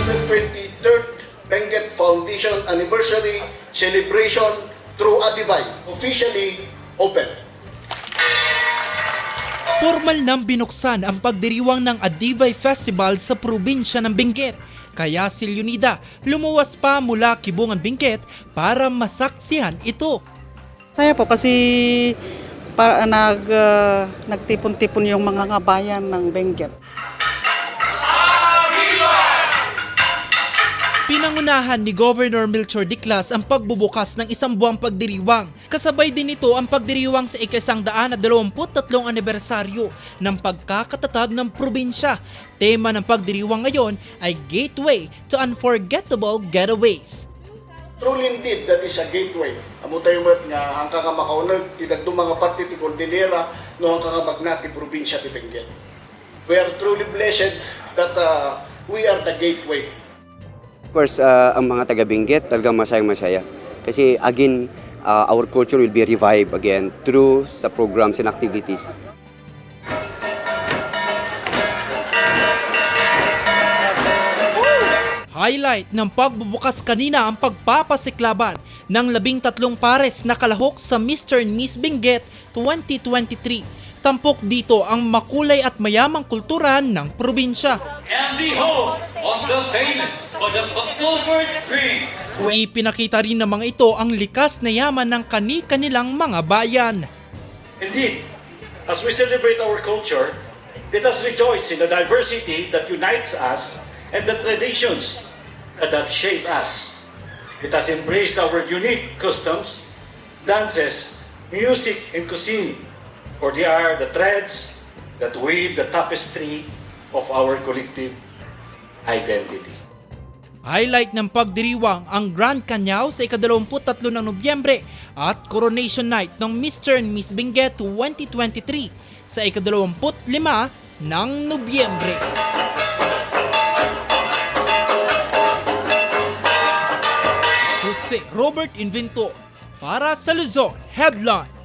123rd Benguet Foundation Anniversary Celebration through Adibay officially open. Formal nang binuksan ang pagdiriwang ng Adivay Festival sa probinsya ng Benguet. Kaya si Leonida lumuwas pa mula Kibungan Benguet para masaksihan ito. Saya po kasi para nag ah, nagtipon-tipon yung mga ngabayan ng Benguet. Pinangunahan ni Governor Melchor Diclas ang pagbubukas ng isang buwang pagdiriwang. Kasabay din ito ang pagdiriwang sa ikasang daan at dalawamput-tatlong anibersaryo ng pagkakatatag ng probinsya. Tema ng pagdiriwang ngayon ay Gateway to Unforgettable Getaways. Truly indeed, that is a gateway. Amo tayo mat nga hangka ka makaunag, tinagdo mga parte ti Cordillera, no hangka ka magnati probinsya ti Benguet. We are truly blessed that uh, we are the gateway Of course, uh, ang mga taga Benguet talagang masayang masaya. Kasi again, uh, our culture will be revived again through sa programs and activities. Highlight ng pagbubukas kanina ang pagpapasiklaban ng labing tatlong pares na kalahok sa Mr. and Miss Benguet 2023. Tampok dito ang makulay at mayamang kultura ng probinsya. and the famous. Ipinakita rin ng mga ito ang likas na yaman ng kani-kanilang mga bayan. Indeed, as we celebrate our culture, let us rejoice in the diversity that unites us and the traditions that have shaped us. Let us embrace our unique customs, dances, music, and cuisine, for they are the threads that weave the tapestry of our collective identity. Highlight ng pagdiriwang ang Grand Canyaw sa ikadalawamput-tatlo ng Nobyembre at Coronation Night ng Mr. and Miss Benguet 2023 sa ikadalawamput-lima ng Nobyembre. Jose Robert Inventor para sa Luzon Headline.